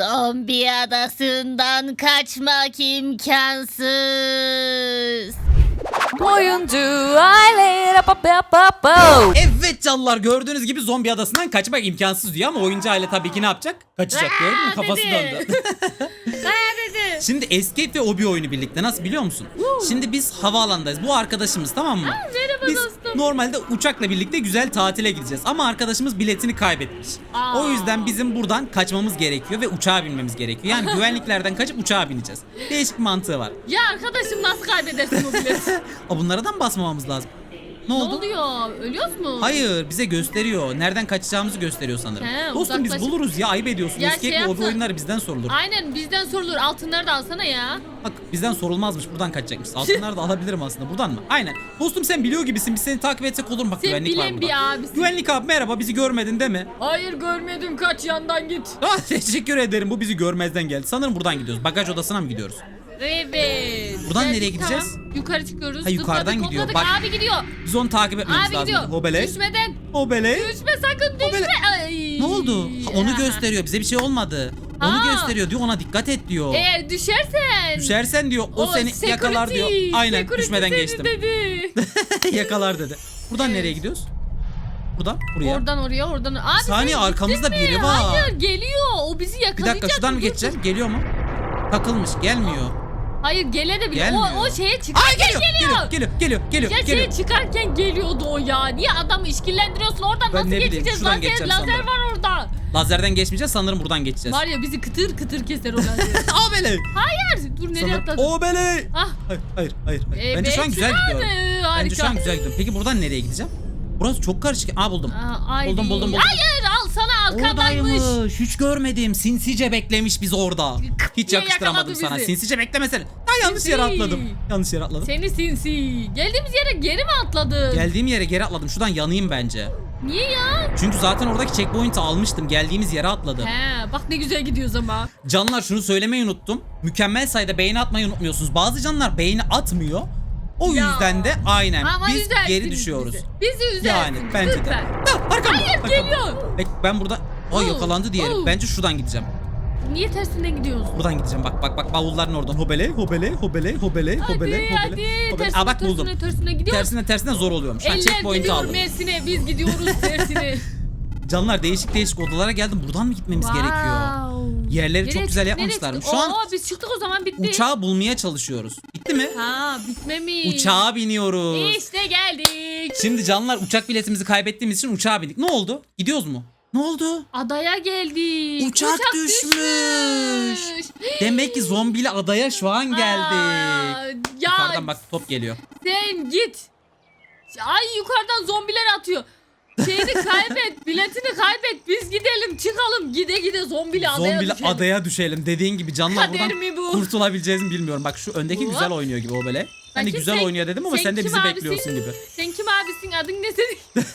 Zombi adasından kaçmak imkansız. Oyuncu aile. Evet canlar gördüğünüz gibi zombi adasından kaçmak imkansız diyor ama oyuncu aile tabii ki ne yapacak? Kaçacak gördün mü kafası döndü. Şimdi Escape ve Obi oyunu birlikte nasıl biliyor musun? Şimdi biz havaalandayız. Bu arkadaşımız tamam mı? merhaba biz dostum. normalde uçakla birlikte güzel tatile gideceğiz. Ama arkadaşımız biletini kaybetmiş. Aa. O yüzden bizim buradan kaçmamız gerekiyor ve uçağa binmemiz gerekiyor. Yani güvenliklerden kaçıp uçağa bineceğiz. Değişik mantığı var. Ya arkadaşım nasıl kaybedersin bu bileti? Aa, bunlara basmamamız lazım. Ne oldu? oluyor? Ölüyoruz mu? Hayır bize gösteriyor. Nereden kaçacağımızı gösteriyor sanırım. He, Dostum biz buluruz ya ayıp ediyorsun. Ya Escape şey yapsana. oyunları bizden sorulur. Aynen bizden sorulur. Altınları da alsana ya. Bak bizden sorulmazmış buradan kaçacakmış. Altınları da alabilirim aslında buradan mı? Aynen. Dostum sen biliyor gibisin biz seni takip etsek olur mu? Bak Sen güvenlik var bilen burada. bir abisin. Güvenlik abi merhaba bizi görmedin değil mi? Hayır görmedim kaç yandan git. Ah, teşekkür ederim bu bizi görmezden geldi. Sanırım buradan gidiyoruz. Bagaj odasına mı gidiyoruz? Evet. Buradan nereye gideceğiz? Tamam. Yukarı çıkıyoruz. Ha, yukarıdan Zıpladık, gidiyor. Bak- Abi gidiyor. Biz onu takip etmemiz Abi lazım. gidiyor. Hobele. Düşmeden. Hobele. Düşme sakın düşme. Hobele. Ay. Ne oldu? Ha, onu Aa. gösteriyor. Bize bir şey olmadı. Onu Aa. gösteriyor diyor. Ona dikkat et diyor. Eğer düşersen. Düşersen diyor. O, seni security, yakalar diyor. Aynen security düşmeden geçtim. Dedi. yakalar dedi. Buradan Evet. nereye gidiyoruz? Buradan buraya. Oradan oraya oradan. Abi Saniye, arkamızda mi? biri var. Hayır geliyor. O bizi Bir yakalayacak. dakika şuradan mı geçeceğim? Geliyor mu? Takılmış. Gelmiyor. Hayır gele de bile. Gelmiyor. O, o şeye çıkarken Ay geliyor. geliyor. Geliyor. Geliyor. Geliyor. Ya Geliyor. şeye çıkarken geliyordu o ya. Niye adamı işkillendiriyorsun? Oradan Ben nasıl ne bileyim, geçeceğiz? şuradan Lazer, geçeceğim lazer sandım. var orada. Lazerden geçmeyeceğiz. Sanırım buradan geçeceğiz. Var ya bizi kıtır kıtır keser o lazer. Obele. Hayır. Dur nereye atladın? Obele. Ah. Hayır. Hayır. Hayır. hayır. Evet, Bence şu an güzel şurada gidiyorum. Bence şu an güzel gidiyorum. Peki buradan nereye gideceğim? Burası çok karışık. Aa buldum. Aa, ay Buldum, buldum, buldum. Hayır Oradaymış. Hiç görmedim. Sinsice beklemiş biz orada. Hiç diye yakıştıramadım yakaladı sana. bizi. Sinsice beklemesene. Ha yanlış Sinsi. yere atladım. Yanlış yere atladım. Seni sinsi. Geldiğimiz yere geri mi atladın? Geldiğim yere geri atladım. Şuradan yanayım bence. Niye ya? Çünkü zaten oradaki checkpoint'i almıştım. Geldiğimiz yere atladım. He bak ne güzel gidiyoruz ama. Canlar şunu söylemeyi unuttum. Mükemmel sayıda beğeni atmayı unutmuyorsunuz. Bazı canlar beğeni atmıyor. O Ya. yüzden de aynen Ama biz geri düşüyoruz. Bizi, bizi üzersiniz. Yani bence de. lütfen. Ha, arkamda, Hayır arkamda. geliyor. Bek, ben burada... Ay yakalandı diyelim. oo. Bence şuradan gideceğim. Niye tersinden gidiyoruz? Buradan gideceğim. Bak bak bak bavulların oradan. Hobele, hobele, hobele, hobele, Hadi hobele, hadi hobele. hobele. tersine Aa bak buldum. tersine tersine gidiyoruz. Tersine tersine zor oluyormuş. Eller checkpoint'i gidiyor aldım. Mersin'e biz gidiyoruz tersine. Canlar değişik değişik odalara geldim. Buradan mı gitmemiz gerekiyor? Yerleri çok Nereye güzel çıktık, yapmamışlar nereye? Şu an Oo, biz çıktık o zaman bitti. uçağı bulmaya çalışıyoruz. Bitti mi? Ha bitmemiş. Uçağa biniyoruz. İşte geldik. Şimdi canlar uçak biletimizi kaybettiğimiz için uçağa bindik. Ne oldu? Gidiyoruz mu? Ne oldu? Adaya geldik. Uçak düşmüş. Demek ki zombili adaya şu an Aa, geldik. ya Yukarıdan bak top geliyor. sen git. Ay yukarıdan zombiler atıyor. Şeyini kaybet, biletini kaybet. Biz gidelim, çıkalım. Gide gide zombili adaya Zombili düşelim. adaya düşelim. Dediğin gibi canlar Kader buradan mi bu? kurtulabileceğiz mi bilmiyorum. Bak şu öndeki Hop. güzel oynuyor gibi o böyle. Hani Bakayım güzel sen- oynuyor dedim ama sen, de kim bizi abisin? bekliyorsun gibi. Sen kim abisin? Adın ne senin?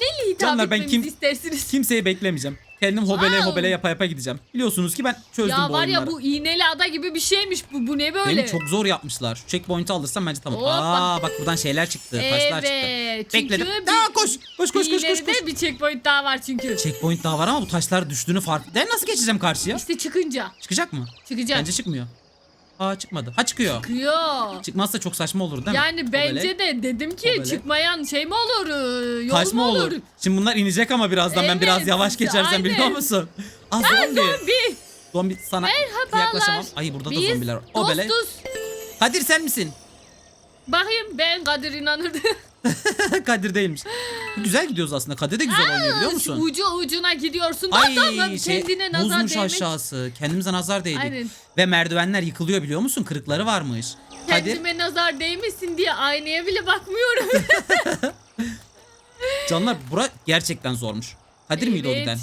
Neyle hitap Canlar, ben etmemizi kim- istersiniz? Kimseyi beklemeyeceğim. Kendim hobele Wow. hobele yapa yapa gideceğim. Biliyorsunuz ki ben çözdüm ya bu var oyunları. ya bu iğneli ada gibi bir şeymiş bu. Bu ne böyle? Beni çok zor yapmışlar. Şu checkpoint'i alırsam bence tamam. Hop, Aa bak buradan şeyler çıktı. Taşlar çıktı. Evet. çünkü Bekledim. bir- Aa, koş. Koş koş koş koş. ileride koş. bir checkpoint daha var çünkü. Checkpoint daha var ama bu taşlar düştüğünü fark. Ben nasıl geçeceğim karşıya? İşte çıkınca. Çıkacak mı? Çıkacak. Bence çıkmıyor. Aa çıkmadı. Ha çıkıyor. Çıkıyor. Çıkmazsa çok saçma olur değil mi? Yani bence de dedim ki çıkmayan şey mi olur? e, Yol Taş mu mı olur? olur? Şimdi bunlar inecek ama birazdan ben Evet, biraz yavaş geçersem aynen. biliyor musun? Aa Aa, zombi. zombi. Zombi sana Merhabalar. yaklaşamam. Ay burada da Biz zombiler var. O böyle. dostuz. Kadir sen misin? Bakayım ben Kadir inanırdı. Kadir değilmiş. Güzel gidiyoruz aslında. Kadir de güzel oynuyor biliyor musun? ucu ucuna gidiyorsun. Ay Dostum, şey kendine nazar buzmuş değmek. aşağısı. Kendimize nazar değdik. Aynen. Ve merdivenler yıkılıyor biliyor musun? Kırıkları varmış. Kadir Kendime nazar değmesin diye aynaya bile bakmıyorum. canlar bura gerçekten zormuş. Kadir miydi o Evet. giden?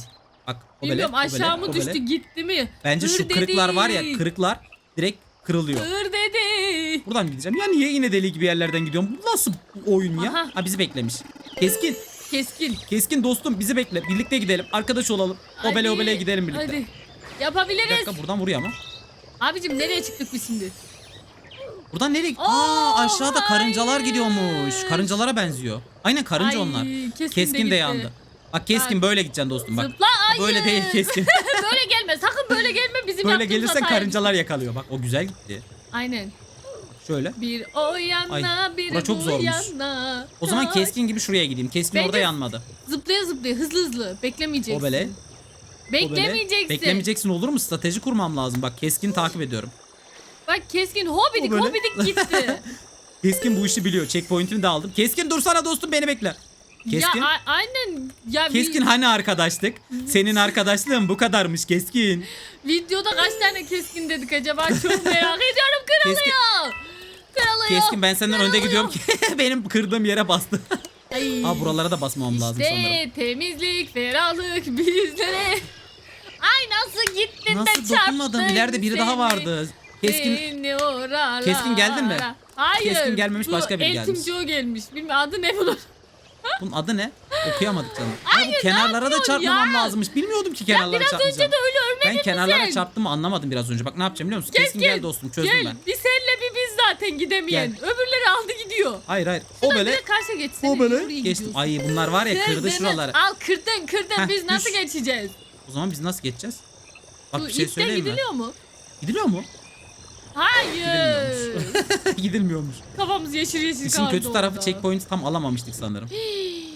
Bak o böyle, Bilmiyorum o böyle, aşağı mı o düştü böyle. gitti mi? Bence Hır şu kırıklar var ya kırıklar direkt kırılıyor. Hır dedi. Buradan mı gideceğim? Ya niye yine deli gibi yerlerden gidiyorum? Bu nasıl oyun ya? Aha. Ha bizi beklemiş. Keskin. Keskin. Keskin dostum bizi bekle. Birlikte gidelim. Arkadaş olalım. Obele Hadi, obele gidelim birlikte. Hadi. Bir Yapabiliriz. dakika buradan vuruyor ama. Abicim nereye çıktık biz şimdi? Buradan nereye? Oo, Aa aşağıda karıncalar hayır. gidiyormuş. Karıncalara benziyor. Aynen karınca Ay, onlar. keskin de Keskin de gitti. yandı. Bak keskin Bak. böyle gideceksin dostum bak. Zıpla hayır. Böyle değil keskin. Böyle gelme. Sakın böyle gelme bizim Böyle gelirsen karıncalar yakalıyor. Bak o güzel gitti. Aynen. Şöyle. Bir o yana Ay, bir bura çok zormuş. yana. O zaman keskin gibi şuraya gideyim. Keskin Bence- orada yanmadı. Zıplaya zıplaya hızlı hızlı. Beklemeyeceksin. O böyle. Beklemeyeceksin. Beklemeyeceksin olur mu? Strateji kurmam lazım. Bak keskin takip ediyorum. Bak keskin hobidik O böyle. hobidik gitti. Keskin bu işi biliyor. Checkpoint'ini de aldım. Keskin dursana dostum beni bekle. Keskin. Ya a- aynen. Ya vi- Keskin hani arkadaşlık? Senin arkadaşlığın bu kadarmış Keskin. videoda kaç tane keskin dedik acaba? Çok merak ediyorum. Kırılıyor. Kırılıyor. Keskin ben senden önde gidiyorum ki benim kırdığım yere bastı. Ay. Aa buralara da basmam lazım sanırım. İşte temizlik, ferahlık bizlere. Ay nasıl gittin de Nasıl çarptın dokunmadım? İleride biri daha seni, vardı. Keskin oralara. Keskin geldin mi? Hayır. Keskin gelmemiş, bu başka biri gelmiş. Joe gelmiş. Bilmiyorum adı ne bunun. bunun adı ne? Okuyamadık canım. Ha, Hayır, bu ne kenarlara da çarpmamam ya? lazımmış. Bilmiyordum ki Ya kenarlara biraz çarpmayacağım. önce de öyle ölmedin Ben kenarlara sen? çarptım mı anlamadım biraz önce. Bak ne yapacağım biliyor musun? Keskin gel dostum çözdüm gel. ben. Biz zaten gidemeyen. Gel. Öbürleri aldı gidiyor. Hayır hayır. O Şuradan böyle. direkt karşıya geçsene. O böyle. Geçtim. Ay bunlar var ya kırdı şuraları. Al kırdın kırdın. Heh, biz nasıl düş. geçeceğiz? O zaman biz nasıl geçeceğiz? Bak Bu bir şey söyleyeyim mi? gidiliyor mu? Gidiliyor mu? Hayır. Gidilmiyormuş. Kafamız yeşil yeşil İşin kaldı kötü tarafı orada. checkpoint'i tam alamamıştık sanırım.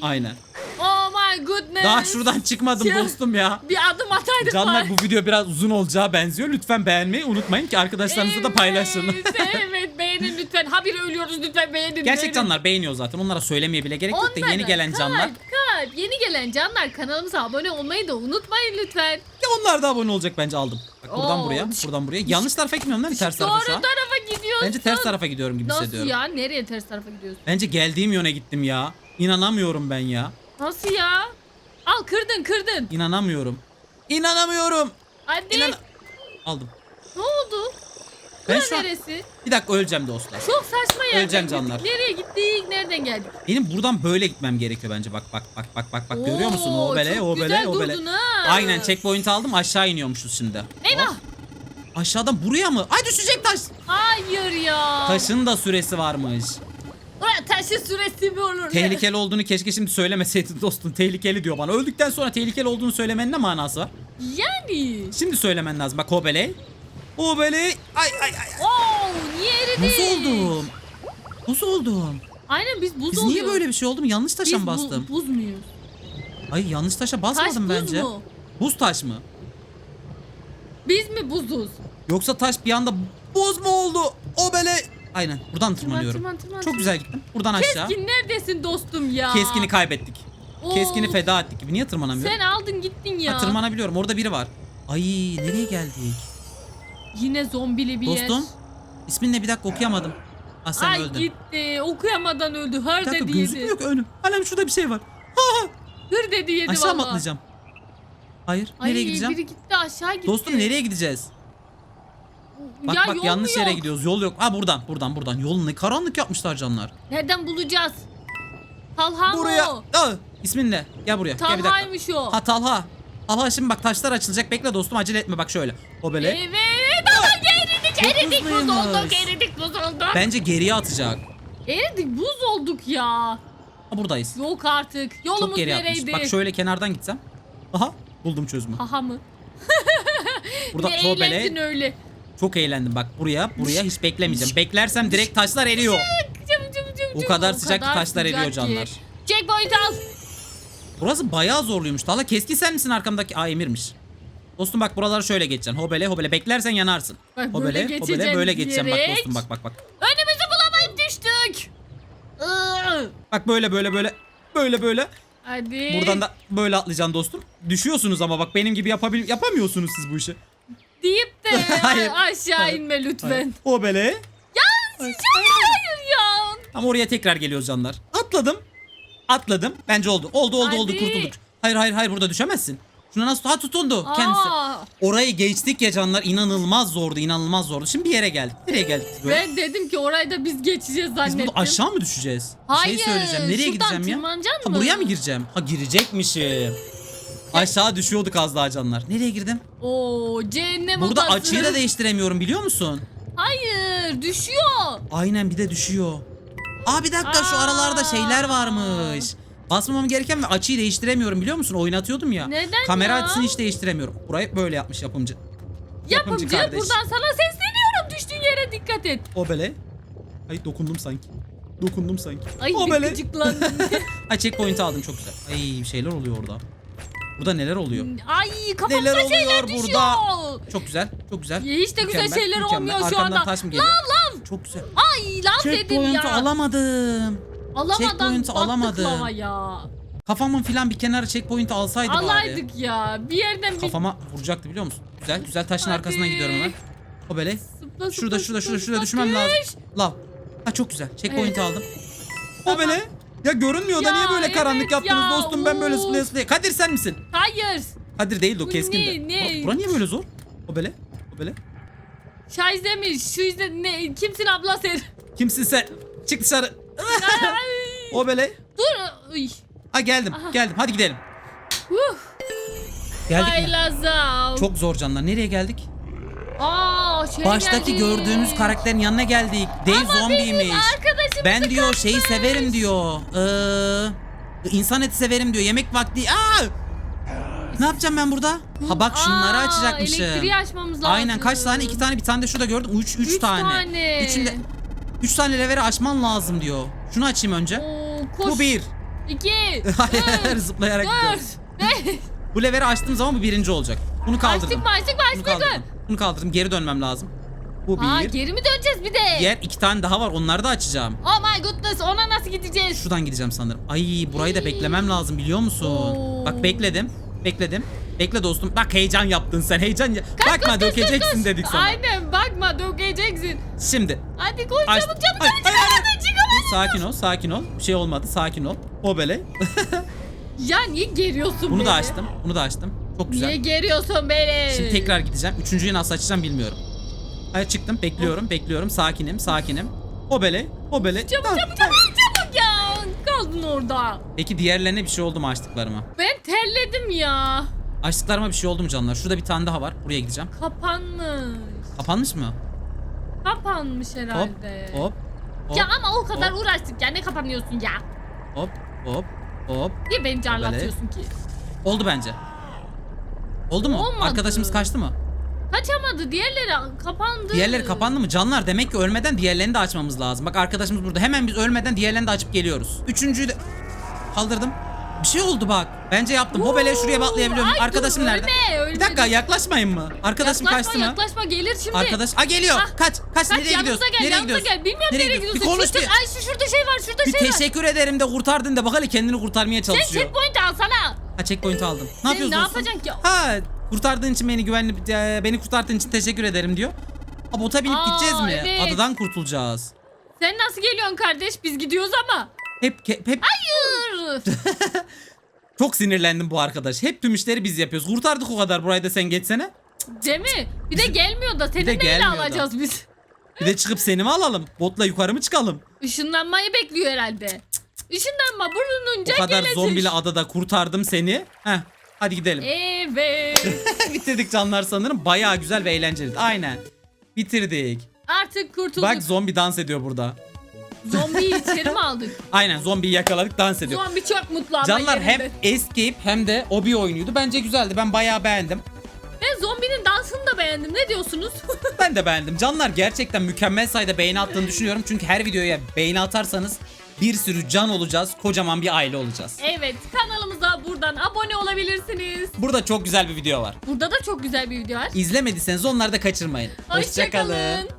Aynen. Oh my goodness. Daha şuradan çıkmadım Ya. dostum ya. Bir adım ataydık Canlar bu video biraz uzun olacağı benziyor. Lütfen beğenmeyi unutmayın ki arkadaşlarınızla da paylaşın. Evet, evet beğenin lütfen. Habire ölüyoruz lütfen beğenin. Gerçek beğenin. canlar beğeniyor zaten. Onlara söylemeye bile gerek yok da Onlara yeni gelen canlar. Kalp, kalp. Yeni gelen canlar kanalımıza abone olmayı da unutmayın lütfen. Ya onlar da abone olacak bence aldım. Bak buradan Oo, buraya, düş- buradan buraya. Yanlış tarafa gitmiyorum değil mi ters Doğru tarafa şu an? tarafa gidiyorsun. Bence ters tarafa gidiyorum gibi Nasıl hissediyorum. ya? Nereye ters tarafa gidiyorsun? Bence geldiğim yöne gittim ya. İnanamıyorum ben ya. Nasıl ya? Al kırdın kırdın. İnanamıyorum. İnanamıyorum. Hadi. İnan Aldım. Ben şu an- neresi? Bir dakika öleceğim dostlar. Çok saçma yerden Öleceğim canlar. Nereye gittik? Nereden geldik? Benim buradan böyle gitmem gerekiyor bence. Bak bak bak bak bak bak görüyor musun? O bele, o bele, o bele. Aynen checkpoint aldım aşağı iniyormuşuz şimdi. Eyvah. Hop. Aşağıdan buraya mı? Ay düşecek taş. Hayır ya. Taşın da süresi varmış. Ulan taşın süresi mi olur? Tehlikeli olduğunu keşke şimdi söylemeseydin dostum. Tehlikeli diyor bana. Öldükten sonra tehlikeli olduğunu söylemenin ne manası var? Yani. Şimdi söylemen lazım. Bak Hobele. Hobele. Ay ay ay. Oo, niye eridi? Buz oldum. Buz oldum. Aynen biz buz Biz oluyoruz. niye böyle bir şey oldum? Yanlış taşa Biz mı bu- bastım? buz muyuz? Ay yanlış taşa Taş basmadım buz bence. mu? Buz taş mı? Biz mi buzuz? Yoksa taş bir anda buz mu oldu? Obele. Aynen. Buradan tırmanıyorum. tırman, tırman, Çok güzel gittim. Buradan aşağı. Keskin neredesin dostum ya? Keskini kaybettik. Oo, Keskini feda ettik gibi. Niye tırmanamıyorum? Sen aldın gittin ya. Ha, tırmanabiliyorum. Orada biri var. Ay nereye geldik? Yine zombili bir yer. Dostum. İsmin ne bir dakika okuyamadım. Ah sen Ay öldün. gitti. Okuyamadan öldü. Hır Bir dakika dedi yedi. gözükmüyor ki önüm. Hala şurada bir şey var. Ha. Hır dedi yedi Aşağı mı valla. atlayacağım? Hayır. Ay, nereye gideceğim? biri gitti aşağı gitti. Dostum nereye gideceğiz? Bak bak yol yanlış mu yere yok? gidiyoruz. Yol yok. Ha buradan buradan buradan. Yol ne karanlık yapmışlar canlar. Nereden bulacağız? Talha mı Buraya. o? Aa, ismin ne? Gel buraya. Gel bir dakika. Talha'ymış o. Ha Talha. Talha şimdi bak taşlar açılacak. Bekle dostum acele etme bak şöyle. O böyle. Evet eridik Çok eridik buz hızlıymış. olduk eridik buz olduk. Bence geriye atacak. Eridik buz olduk ya. Ha buradayız. Yok artık. Yolumuz Çok geri atmış. nereydi? Bak şöyle kenardan gitsem. Aha buldum çözümü. Aha mı? Burada ne Tobele eğlendin öyle. çok eğlendim bak buraya buraya hiç beklemeyeceğim. Beklersem direkt taşlar eriyor. Cım cım cım O cım. kadar sıcak ki taşlar sıcak eriyor ki. canlar. Checkpoint al. Burası bayağı zorluymuş. Talha keskin sen misin arkamdaki? Aa Emir'miş. Dostum bak buraları şöyle geçeceksin. Hobele hobele beklersen yanarsın. Bak, böyle hobele geçeceğim hobele böyle geçeceğim bak diyerek. dostum bak bak bak. Önümüzü bulamayıp düştük. Iı. Bak böyle böyle böyle böyle böyle. Hadi. Buradan da böyle atlayacaksın dostum. Düşüyorsunuz ama bak benim gibi yapabil yapamıyorsunuz siz bu işi. Deyip de Hayır. aşağı Hayır. inme lütfen. Hobele. Ya hayır ya. Ama oraya tekrar geliyoruz canlar. Atladım. Atladım. Bence oldu. Oldu oldu oldu Hadi. kurtulduk. Hayır hayır hayır burada düşemezsin. Şuna nasıl ha tutundu kendisi. Aa, Orayı geçtik ya canlar inanılmaz zordu inanılmaz zordu. Şimdi bir yere geldik. Nereye geldik biz böyle? ben dedim ki orayı da biz geçeceğiz Biz zannettim. burada aşağı mı düşeceğiz? Bir Hayır. şey söyleyeceğim. Nereye şuradan gideceğim ya? tırmanacaksın Ha, mı? buraya mı gireceğim? Ha girecekmişim. Aşağı düşüyorduk az daha canlar. Nereye girdim? Oo cehennem Burada odası. açıyı da değiştiremiyorum biliyor musun? Hayır düşüyor. Aynen bir de düşüyor. Aa bir dakika şu Aa. aralarda şeyler varmış. Basmamam gereken ve açıyı değiştiremiyorum biliyor musun? Oynatıyordum ya. Neden Kamera ya? açısını hiç değiştiremiyorum. Burayı böyle yapmış yapımcı. Yapımcı kardeş. buradan sana sesleniyorum. Düştüğün yere dikkat et. O böyle. Ay dokundum sanki. Dokundum sanki. Ay o bir gıcıklandım. Ay checkpoint'i aldım çok güzel. Ay bir şeyler oluyor orada. Burada neler oluyor? Ay kafamda Neler oluyor şeyler burada? düşüyor. Çok güzel, çok güzel. Ya hiç de güzel Mükemmel, şeyler mükemmel. olmuyor şu Arkamdan anda. taş mı geliyor? Lav lav. Çok güzel. Ay lav dedim ya. alamadım. Alamadan checkpoint'i battık alamadım. lava ya. Kafamın filan bir kenara checkpoint'i alsaydı bari. Alaydık ya. Bir yerden bir Kafama vuracaktı biliyor musun? Güzel güzel taşın Hadi. arkasından gidiyorum hemen. O böyle. Zıpla, Şurada zıpla, şurada şurada zıpla, şurada düşmem zıpla, lazım. Lav. Ha çok güzel. Checkpoint'i Evet. aldım. O böyle. Ya görünmüyor da Ya, niye böyle karanlık evet yaptınız ya, dostum ben böyle of. zıplaya. Kadir sen misin? Hayır. Kadir değil de o Bu keskin ne, de. ne? Bura- Bura niye böyle zor? O böyle. O böyle. Şayzemiş. Şu yüzden ne? Kimsin abla sen? Kimsin sen? Çık dışarı. Ay. O böyle. Dur. Uy. Ha geldim. Aha. Geldim. Hadi gidelim. Geldik mi? Haylazam. Çok zor canlar. Nereye geldik? Aa, şey Baştaki geldi. gördüğümüz karakterin yanına geldik. Dev Ama zombiymiş. Ben diyor katmış. şeyi severim diyor. Ee, insan eti severim diyor. Yemek vakti. Aa! Ne yapacağım ben burada? Ha bak şunları Aa, açacakmışım. Elektriği açmamız lazım. Aynen kaç tane? iki tane bir tane de şurada gördüm. Üç, üç, Üç tane. tane. Üçünde, üç tane leveri açman lazım diyor. Şunu açayım önce. Oo, koş. Bu bir. İki. Hayır zıplayarak. Dört. Beş. Bu leveri açtığım zaman bu birinci olacak. Bunu kaldırdım. Açtık mı açtık mı Bunu açtık mı? kaldırdım. Bunu kaldırdım. Geri dönmem lazım. Bu bir. Aa, geri mi döneceğiz bir de? Diğer iki tane daha var. Onları da açacağım. Oh my goodness ona nasıl gideceğiz? Şuradan gideceğim sanırım. Ay burayı da beklemem lazım biliyor musun? Oo. Bak bekledim. Bekledim. Bekle dostum. Bak heyecan yaptın sen. Heyecan. ya- Kaç, Bakma koş, dökeceksin koş. dedik sana. Aynen bakma dökeceksin. Şimdi. Hadi koş Aç- çabuk çabuk Ay, çabuk ay, ay, ay. Sakin ol, sakin ol. Bir şey olmadı. Sakin ol. O böyle. Ya niye geriyorsun Bunu beni? da açtım. Bunu da açtım. Çok güzel. Niye geriyorsun beni? Şimdi tekrar gideceğim. Üçüncüyü nasıl açacağım bilmiyorum. Hayır çıktım. Bekliyorum. Bekliyorum. Sakinim. Sakinim. O böyle. O böyle. Çabuk Tamam, çabuk çabuk çabuk ya. Kaldın orada. Peki diğerlerine bir şey oldu mu açtıklarıma? Ben terledim ya. Açtıklarıma bir şey oldu mu canlar? Şurada bir tane daha var. Buraya gideceğim. Kapanmış. Kapanmış mı? Kapanmış Hop. herhalde. Hop. Hop. Ya ama o kadar hop. uğraştık ya ne kapanıyorsun ya? Hop. Hop. Hop. Niye beni carlatıyorsun ki? Oldu bence. Oldu mu? Olmadı. Arkadaşımız kaçtı mı? Kaçamadı diğerleri kapandı. Diğerleri kapandı mı? Canlar demek ki ölmeden diğerlerini de açmamız lazım. Bak arkadaşımız burada. Hemen biz ölmeden diğerlerini de açıp geliyoruz. Üçüncüyü de kaldırdım. Bir şey oldu bak. Bence yaptım. Hobele şuraya atlayabiliyorum. Ay, Arkadaşım dur, nerede? Ölme, ölme. Bir dakika yaklaşmayın mı? Arkadaşım yaklaşma, kaçtı mı? Yaklaşma gelir şimdi. Arkadaş. Aa geliyor. Ah, kaç. Kaç. Kaç nereye gidiyorsun? gel nereye gidiyorsun? gel. Bilmiyorum nereye, gidiyorsun. Bir konuş bir. Ay şu şurada şey var şurada Bir şey var. teşekkür ederim de kurtardın da bak hele kendini kurtarmaya Sen çalışıyor. checkpoint alsana. Ha checkpoint aldım. Ne Sen yapıyorsun? ne yapacaksın ki? Ha kurtardığın için beni güvenli e, beni kurtardığın için teşekkür ederim diyor. Ha bota binip Aa, gideceğiz mi? evet. Adadan kurtulacağız. Sen nasıl geliyorsun kardeş? Biz gidiyoruz ama. Hep hep, hep Hayır. çok sinirlendim bu arkadaş. Hep tüm işleri biz yapıyoruz. Kurtardık o kadar burayı da sen geçsene. Mi? Bir de gelmiyor da seni de neyle gelmiyor da. alacağız biz? Bir de çıkıp seni mi alalım? Botla yukarı mı çıkalım? Işınlanmayı bekliyor herhalde. Işınlanma O kadar gelecek. zombili adada kurtardım seni. Heh hadi gidelim. Evet. Bitirdik canlar sanırım. Bayağı güzel ve eğlenceliydi. Aynen. Bitirdik. Artık kurtulduk. Bak zombi dans ediyor burada. Zombiyi içeri mi aldık? Aynen zombiyi yakaladık dans ediyor. Zombi çok mutlu ama Canlar hem yerinde. Escape hem de Obi oyunuydu. Bence güzeldi. Ben bayağı beğendim. Ben zombinin dansını da beğendim. Ne diyorsunuz? Ben de beğendim. Canlar gerçekten mükemmel sayıda beğeni attığını düşünüyorum. Çünkü her videoya beğeni atarsanız bir sürü can olacağız. Kocaman bir aile olacağız. evet kanalımıza buradan abone olabilirsiniz. Burada çok güzel bir video var. Burada da çok güzel bir video var. İzlemediyseniz onları da kaçırmayın. Hoşçakalın.